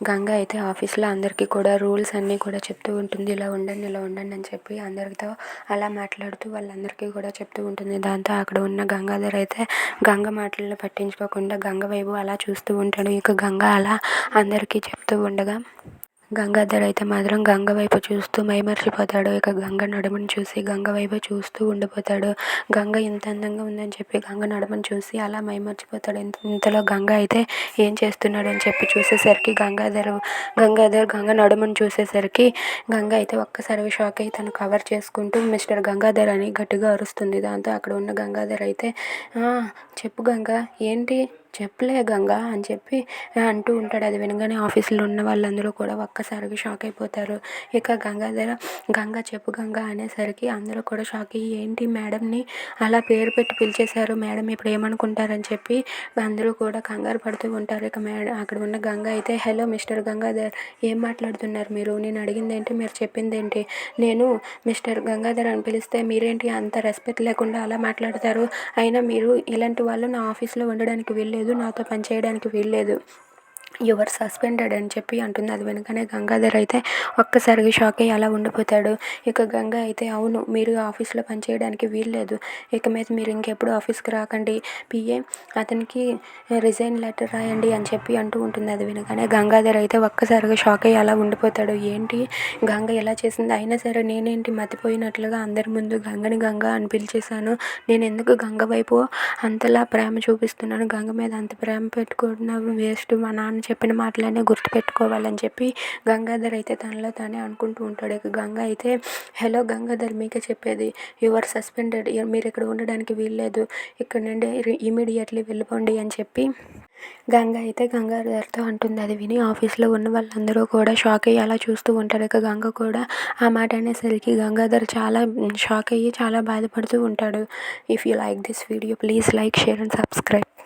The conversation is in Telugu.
గంగ అయితే ఆఫీస్లో అందరికీ కూడా రూల్స్ అన్నీ కూడా చెప్తూ ఉంటుంది. ఇలా ఉండండి ఇలా ఉండండి అని చెప్పి అందరితో అలా మాట్లాడుతూ వాళ్ళందరికీ కూడా చెప్తూ ఉంటుంది. దాంతో అక్కడ ఉన్న గంగాధర్ అయితే గంగ మాటలను పట్టించుకోకుండా గంగ వైపు అలా చూస్తూ ఉంటాడు. ఇక గంగ అలా అందరికీ చెప్తూ ఉండగా గంగాధర్ అయితే మాత్రం గంగ వైపు చూస్తూ మైమర్చిపోతాడు. ఇక గంగ నడుమను చూసి గంగ వైపు చూస్తూ ఉండిపోతాడు. గంగ ఇంత అందంగా ఉందని చెప్పి గంగ నడుమును చూసి అలా మైమర్చిపోతాడు. ఇంతలో గంగ అయితే ఏం చేస్తున్నాడు అని చెప్పి చూసేసరికి గంగాధర్ గంగాధర్ గంగ నడుమను చూసేసరికి గంగ అయితే ఒక్కసారి షాక్ అయి తను కవర్ చేసుకుంటూ మిస్టర్ గంగాధర్ అని గట్టిగా అరుస్తుంది. దాంతో అక్కడ ఉన్న గంగాధర్ అయితే చెప్పు గంగ ఏంటి చెప్పలే గంగా అని చెప్పి అంటూ ఉంటాడు. అది వినగానే ఆఫీస్లో ఉన్న వాళ్ళందరూ కూడా ఒక్కసారిగా షాక్ అయిపోతారు. ఇక గంగాధర గంగ చెప్పు గంగా అనేసరికి అందరూ కూడా షాక్ అయ్యి ఏంటి మేడంని అలా పేరు పెట్టి పిలిచేశారు? మేడం ఇప్పుడు ఏమనుకుంటారని చెప్పి అందరూ కూడా కంగారు పడుతూ ఉంటారు. ఇక మేడం అక్కడ ఉన్న గంగ అయితే హలో మిస్టర్ గంగాధర్ ఏం మాట్లాడుతున్నారు మీరు? నేను అడిగింది ఏంటి మీరు చెప్పింది ఏంటి నేను మిస్టర్ గంగాధర్ అని పిలిస్తే మీరేంటి అంత రెస్పెక్ట్ లేకుండా అలా మాట్లాడతారు? అయినా మీరు ఇలాంటి వాళ్ళు నా ఆఫీస్లో ఉండడానికి వీల్లేదు. నాతో పని చేయడానికి వీల్లేదు. యువర్ సస్పెండెడ్ అని చెప్పి అంటుంది. అది వెనుకనే గంగాధర్ అయితే ఒక్కసారిగా షాక్ అయ్యి అలా ఉండిపోతాడు. ఇక గంగ అయితే అవును మీరు ఆఫీస్లో పనిచేయడానికి వీల్లేదు. ఇక మీద మీరు ఇంకెప్పుడు ఆఫీస్కి రాకండి. పిఏ అతనికి రిజైన్ లెటర్ రాయండి అని చెప్పి అంటూ ఉంటుంది. అది వినగానే గంగాధర్ అయితే ఒక్కసారిగా షాక్ అయ్యి అలా ఉండిపోతాడు. ఏంటి? గంగ ఎలా చేసింది? అయినా సరే నేనేంటి మతిపోయినట్లుగా అందరి ముందు గంగని గంగ అని పిలిచేశాను. నేను ఎందుకు గంగ వైపు అంతలా ప్రేమ చూపిస్తున్నాను? గంగ మీద అంత ప్రేమ పెట్టుకున్న వేస్ట్ మా నాన్న చెప్పిన మాటలనే గుర్తుపెట్టుకోవాలని చెప్పి గంగాధర్ అయితే తనలో తానే అనుకుంటూ ఉంటాడు. ఇక గంగ అయితే హలో గంగాధర్ మీకే చెప్పేది యువర్ సస్పెండెడ్ మీరు ఇక్కడ ఉండడానికి వీల్లేదు. ఇక్కడ నుండి ఇమీడియట్లీ వెళ్ళిపోండి అని చెప్పి గంగ అయితే గంగాధర్తో అంటుంది. అది విని ఆఫీస్లో ఉన్న వాళ్ళందరూ కూడా షాక్ అయ్యి అలా చూస్తూ ఉంటారు. ఇక గంగ కూడా ఆ మాట అనేసరికి గంగాధర్ చాలా షాక్ అయ్యి చాలా బాధపడుతూ ఉంటాడు. If you like this video please like share and subscribe